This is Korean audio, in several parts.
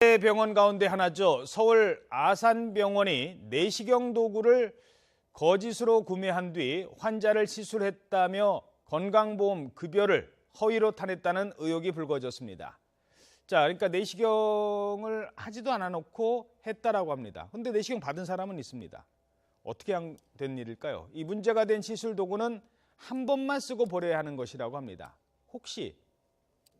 병원 가운데 하나죠. 서울 아산병원이 내시경 도구를 거짓으로 구매한 뒤 환자를 시술했다며 건강보험 급여를 허위로 타냈다는 의혹이 불거졌습니다. 자, 그러니까 내시경을 하지도 않아 놓고 했다라고 합니다. 근데 내시경 받은 사람은 있습니다. 어떻게 한- 된 일일까요? 이 문제가 된 시술 도구는 한 번만 쓰고 버려야 하는 것이라고 합니다. 혹시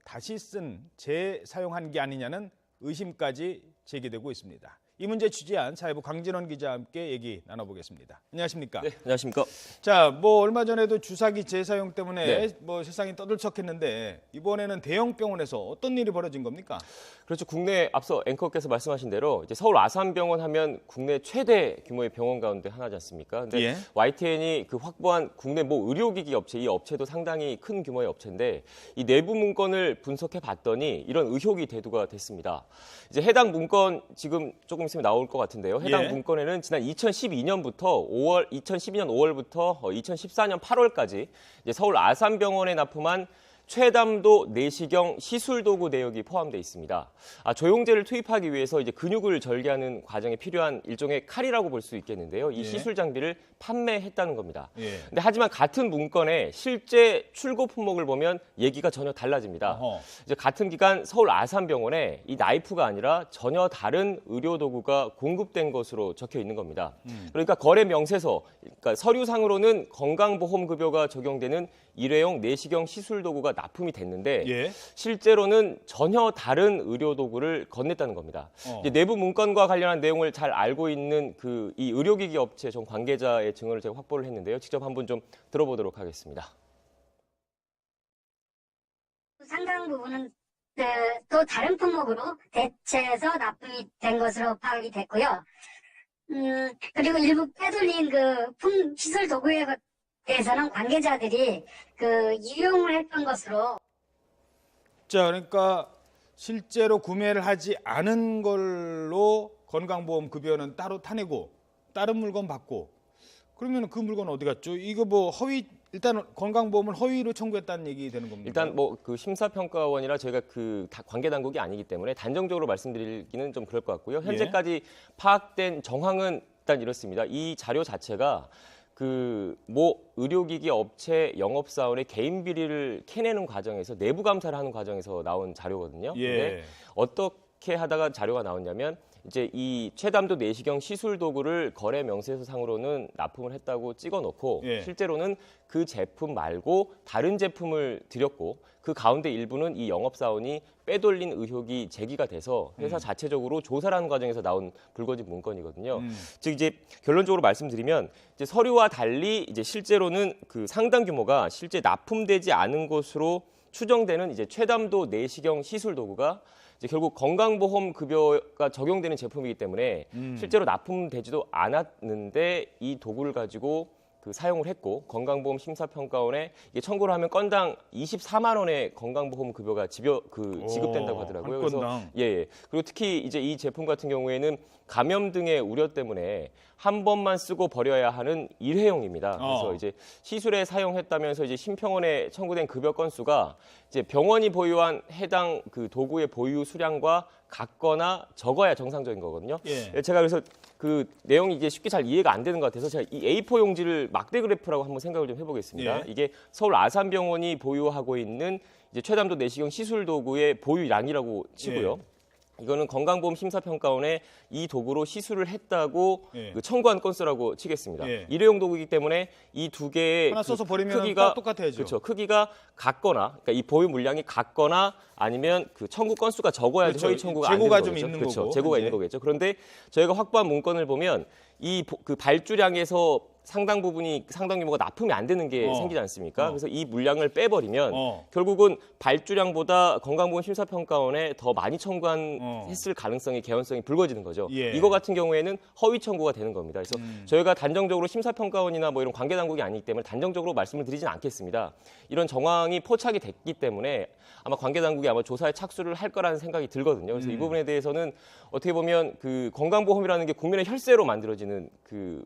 다시 쓴 재사용한 게 아니냐는 의심까지 제기되고 있습니다. 이 문제 취재한 사회부 강진원 기자와 함께 얘기 나눠보겠습니다. 안녕하십니까? 네, 안녕하십니까. 자, 뭐 얼마 전에도 주사기 재사용 때문에 네. 뭐 세상이 떠들썩했는데 이번에는 대형 병원에서 어떤 일이 벌어진 겁니까? 그렇죠. 국내 앞서 앵커께서 말씀하신 대로 이제 서울 아산병원 하면 국내 최대 규모의 병원 가운데 하나지 않습니까? 근데 예. YTN이 그 확보한 국내 모 의료기기 업체, 이 업체도 상당히 큰 규모의 업체인데 이 내부 문건을 분석해 봤더니 이런 의혹이 대두가 됐습니다. 이제 해당 문건 지금 조금 있으면 나올 것 같은데요. 해당 예. 문건에는 지난 2012년부터 5월, 2012년 5월부터 2014년 8월까지 이제 서울 아산병원에 납품한 최담도 내시경 시술 도구 내역이 포함되어 있습니다. 아, 조영제를 투입하기 위해서 이제 근육을 절개하는 과정에 필요한 일종의 칼이라고 볼 수 있겠는데요. 이 예. 시술 장비를 판매했다는 겁니다. 예. 근데 하지만 같은 문건에 실제 출고 품목을 보면 얘기가 전혀 달라집니다. 어허. 이제 같은 기간 서울 아산병원에 이 나이프가 아니라 전혀 다른 의료 도구가 공급된 것으로 적혀 있는 겁니다. 그러니까 거래 명세서, 그러니까 서류상으로는 건강보험급여가 적용되는 일회용 내시경 시술 도구가 납품이 됐는데 예. 실제로는 전혀 다른 의료 도구를 건넸다는 겁니다. 어. 이제 내부 문건과 관련한 내용을 잘 알고 있는 그 이 의료기기 업체 전 관계자의 증언을 제가 확보를 했는데요. 직접 한번 좀 들어보도록 하겠습니다. 상당 부분은 그, 또 다른 품목으로 대체해서 납품이 된 것으로 파악이 됐고요. 음, 그리고 일부 빼돌린 그 품, 시술 도구에 대해서는 관계자들이 그 이용을 했던 것으로 자, 그러니까 실제로 구매를 하지 않은 걸로 건강보험 급여는 따로 타내고 다른 물건 받고 그러면 그 물건 어디 갔죠? 이거 뭐 허위 일단 건강보험을 허위로 청구했다는 얘기 되는 겁니다. 일단 뭐 그 심사평가원이라 저희가 그 다- 관계 당국이 아니기 때문에 단정적으로 말씀드리기는 좀 그럴 것 같고요. 현재까지 파악된 정황은 일단 이렇습니다. 이 자료 자체가 그 모 의료기기 업체 영업사원의 개인 비리를 캐내는 과정에서 내부 감사를 하는 과정에서 나온 자료거든요. 근데 예. 어떻게 하다가 자료가 나왔냐면 이제 이 최담도 내시경 시술 도구를 거래 명세서 상으로는 납품을 했다고 찍어놓고 예. 실제로는 그 제품 말고 다른 제품을 드렸고 그 가운데 일부는 이 영업사원이 빼돌린 의혹이 제기가 돼서 회사 자체적으로 조사를 하는 과정에서 나온 불거진 문건이거든요. 음. 즉 이제 결론적으로 말씀드리면 이제 서류와 달리 이제 실제로는 그 상당 규모가 실제 납품되지 않은 것으로 추정되는 이제 최담도 내시경 시술 도구가 이제 결국 건강보험 급여가 적용되는 제품이기 때문에 음. 실제로 납품되지도 않았는데 이 도구를 가지고 그 사용을 했고 건강보험 심사평가원에 이게 청구를 하면 건당 24만 원의 건강보험 급여가 지벼 그 지급된다고 오, 하더라고요. 한 그래서. 예, 예. 그리고 특히 이제 이 제품 같은 경우에는 감염 등의 우려 때문에 한 번만 쓰고 버려야 하는 일회용입니다. 그래서 어. 이제 시술에 사용했다면서 이제 심평원에 청구된 급여 건수가 이제 병원이 보유한 해당 그 도구의 보유 수량과 같거나 적어야 정상적인 거거든요. 예. 제가 그래서 그 내용이 이제 쉽게 잘 이해가 안 되는 것 같아서 제가 이 A4 용지를 막대 그래프라고 한번 생각을 좀 해보겠습니다. 예. 이게 서울 아산병원이 보유하고 있는 이제 최담도 내시경 시술 도구의 보유량이라고 치고요. 예. 이거는 건강보험 심사평가원에 이 도구로 시술을 했다고 예. 그 청구한 건수라고 치겠습니다. 예. 일회용 도구이기 때문에 이 두 개의 하나 그 써서 버리면 크기가 똑같아야죠. 그렇죠. 크기가 같거나 그러니까 이 보유 물량이 같거나 아니면 그 청구 건수가 적어야지 그렇죠. 허위 청구가 재고가 안좀 되는. 있는 그렇죠. 거고, 재고가 현재. 있는 거겠죠. 그런데 저희가 확보한 문건을 보면 이 그 발주량에서 상당 부분이 상당 규모가 납품이 안 되는 게 어. 생기지 않습니까? 어. 그래서 이 물량을 빼버리면 어. 결국은 발주량보다 건강보험 심사평가원에 더 많이 청구한 어. 했을 가능성이 개연성이 불거지는 거죠. 예. 이거 같은 경우에는 허위 청구가 되는 겁니다. 그래서 음. 저희가 단정적으로 심사평가원이나 뭐 이런 관계 당국이 아니기 때문에 단정적으로 말씀을 드리진 않겠습니다. 이런 정황이 포착이 됐기 때문에 아마 관계 당국이 아마 조사에 착수를 할 거라는 생각이 들거든요. 그래서 음. 이 부분에 대해서는 어떻게 보면 그 건강보험이라는 게 국민의 혈세로 만들어지는 그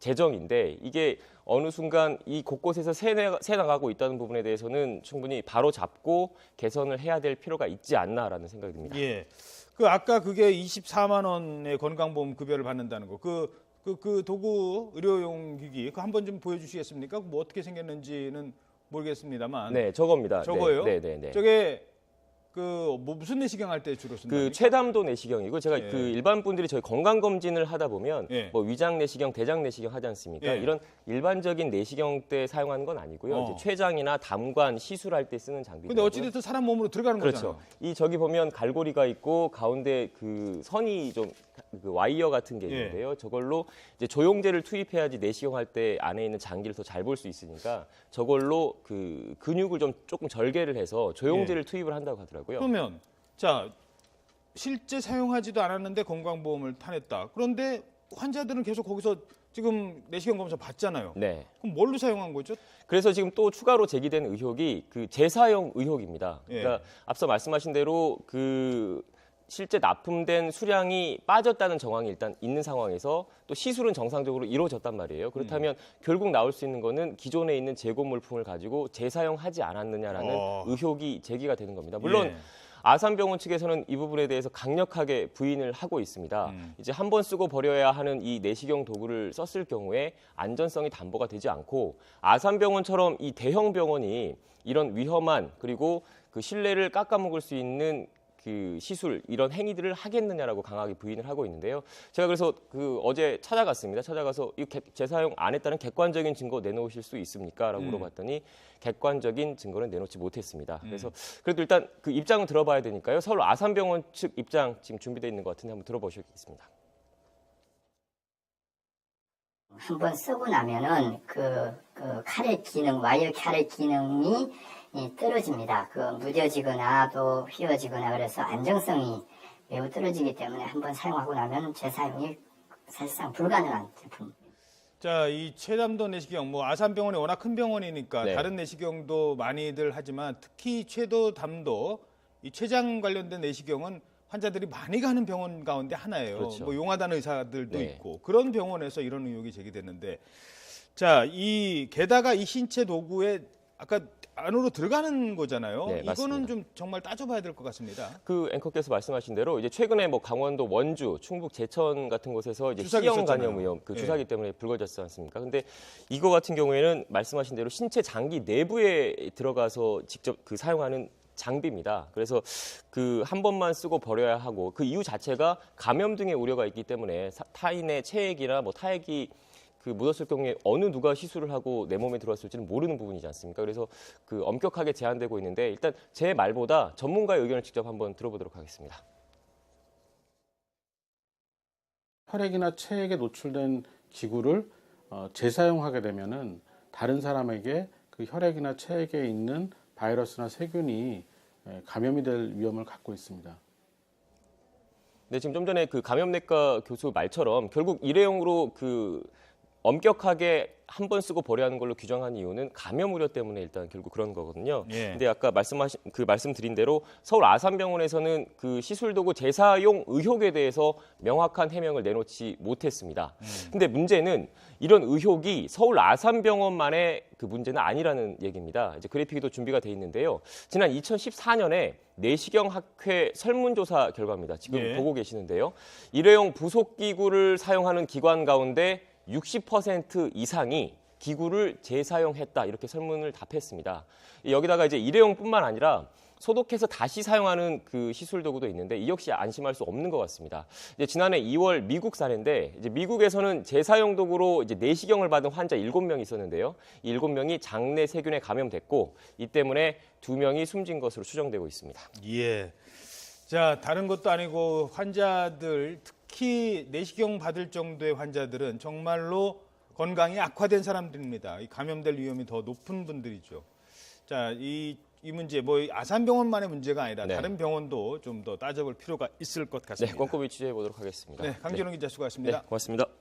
재정인데 이게 어느 순간 이 곳곳에서 새, 새 나가고 있다는 부분에 대해서는 충분히 바로 잡고 개선을 해야 될 필요가 있지 않나라는 생각이 듭니다. 예. 그 아까 그게 24만 원의 건강보험 급여를 받는다는 거. 그, 그, 그 도구 의료용 기기 그 한번 좀 보여주시겠습니까? 뭐 어떻게 생겼는지는 모르겠습니다만. 네, 저겁니다. 저거요? 네, 네, 네. 저게 그 뭐 무슨 내시경 할 때 주로 쓴다? 그 최담도 내시경이고 제가 예. 그 일반 분들이 저희 건강 검진을 하다 보면 예. 뭐 위장 내시경, 대장 내시경 하지 않습니까? 예. 이런 일반적인 내시경 때 사용하는 건 아니고요. 어. 이제 췌장이나 담관 시술할 때 쓰는 장비고요. 근데 어찌 됐든 사람 몸으로 들어가는 그렇죠. 거잖아요. 이 저기 보면 갈고리가 있고 가운데 그 선이 좀 그 와이어 같은 게 예. 있는데요. 저걸로 이제 조영제를 투입해야지 내시경 할 때 안에 있는 장기를 더 잘 볼 수 있으니까 저걸로 그 근육을 좀 조금 절개를 해서 조영제를 투입을 한다고 하더라고요. 그러면 자 실제 사용하지도 않았는데 건강보험을 타냈다. 그런데 환자들은 계속 거기서 지금 내시경 검사 받잖아요. 네. 그럼 뭘로 사용한 거죠? 그래서 지금 또 추가로 제기된 의혹이 그 재사용 의혹입니다. 예. 그러니까 앞서 말씀하신 대로 그 실제 납품된 수량이 빠졌다는 정황이 일단 있는 상황에서 또 시술은 정상적으로 이루어졌단 말이에요. 그렇다면 결국 나올 수 있는 거는 기존에 있는 재고 물품을 가지고 재사용하지 않았느냐라는 어. 의혹이 제기가 되는 겁니다. 물론 예. 아산병원 측에서는 이 부분에 대해서 강력하게 부인을 하고 있습니다. 음. 이제 한 번 쓰고 버려야 하는 이 내시경 도구를 썼을 경우에 안전성이 담보가 되지 않고 아산병원처럼 이 대형 병원이 이런 위험한 그리고 그 신뢰를 깎아먹을 수 있는 그 시술 이런 행위들을 하겠느냐라고 강하게 부인을 하고 있는데요. 제가 그래서 그 어제 찾아갔습니다. 찾아가서 이 개- 재사용 안 했다는 객관적인 증거 내놓으실 수 있습니까?라고 음. 물어봤더니 객관적인 증거는 내놓지 못했습니다. 그래서 그래도 일단 그 입장은 들어봐야 되니까요. 서울 아산병원 측 입장 지금 준비되어 있는 것 같은데 한번 들어보시겠습니다. 한 번 쓰고 나면은 그, 그 칼의 기능, 와이어 칼의 기능이 이 떨어집니다. 그 무뎌지거나 또 휘어지거나 그래서 안정성이 매우 떨어지기 때문에 한번 사용하고 나면 재사용이 사실상 불가능한 제품. 자, 이 최담도 내시경, 뭐 아산병원이 워낙 큰 병원이니까 네. 다른 내시경도 많이들 하지만 특히 최도담도 이 췌장 관련된 내시경은 환자들이 많이 가는 병원 가운데 하나예요. 그렇죠. 뭐 용하다는 의사들도 네. 있고 그런 병원에서 이런 의혹이 제기됐는데, 자, 이 게다가 이 신체 도구에 아까 안으로 들어가는 거잖아요. 네, 이거는. 좀 정말 따져봐야 될 것 같습니다. 그 앵커께서 말씀하신 대로 이제 최근에 뭐 강원도 원주, 충북 제천 같은 곳에서 이제 C형. 간염 위험, 그 예. 주사기 때문에 불거졌지 않습니까? 근데 이거 같은 경우에는 말씀하신 대로 신체 장기 내부에 들어가서 직접 그 사용하는 장비입니다. 그래서 그 한 번만 쓰고 버려야 하고 그 이유 자체가 감염 등의 우려가 있기 때문에 사- 타인의 체액이나 뭐 타액이 그 묻었을 경우에 어느 누가 시술을 하고 내 몸에 들어왔을지는 모르는 부분이지 않습니까? 그래서 그 엄격하게 제한되고 있는데 일단 제 말보다 전문가의 의견을 직접 한번 들어보도록 하겠습니다. 혈액이나 체액에 노출된 기구를 어, 재사용하게 되면은 다른 사람에게 그 혈액이나 체액에 있는 바이러스나 세균이 에, 감염이 될 위험을 갖고 있습니다. 네, 지금 좀 전에 그 감염내과 교수 말처럼 결국 일회용으로 그 엄격하게 한 번 쓰고 버려야 하는 걸로 규정한 이유는 감염 우려 때문에 일단 결국 그런 거거든요. 예. 근데 아까 말씀하신 그 말씀드린 대로 서울 아산병원에서는 그 시술 도구 재사용 의혹에 대해서 명확한 해명을 내놓지 못했습니다. 근데 문제는 이런 의혹이 서울 아산병원만의 그 문제는 아니라는 얘기입니다. 이제 그래픽이 또 준비가 돼 있는데요. 지난 2014년에 내시경 학회 설문조사 결과입니다. 지금 예. 보고 계시는데요. 일회용 부속 기구를 사용하는 기관 가운데 60% 이상이 기구를 재사용했다 이렇게 설문을 답했습니다. 여기다가 이제 일회용뿐만 아니라 소독해서 다시 사용하는 그 시술 도구도 있는데 이 역시 안심할 수 없는 것 같습니다. 이제 지난해 2월 미국 사례인데 이제 미국에서는 재사용 도구로 이제 내시경을 받은 환자 7명 있었는데요. 이 7명이 장내 세균에 감염됐고 이 때문에 2명이 숨진 것으로 추정되고 있습니다. 예. 자, 다른 것도 아니고 환자들 특 히 내시경 받을 정도의 환자들은 정말로 건강이 악화된 사람들입니다. 이 감염될 위험이 더 높은 분들이죠. 자, 이, 이 문제 뭐 아산병원만의 문제가 아니라 네. 다른 병원도 좀 더 따져볼 필요가 있을 것 네, 같습니다. 꼼꼼히 취재해 보도록 하겠습니다. 네, 강진호 기자 수고하셨습니다. 네, 고맙습니다.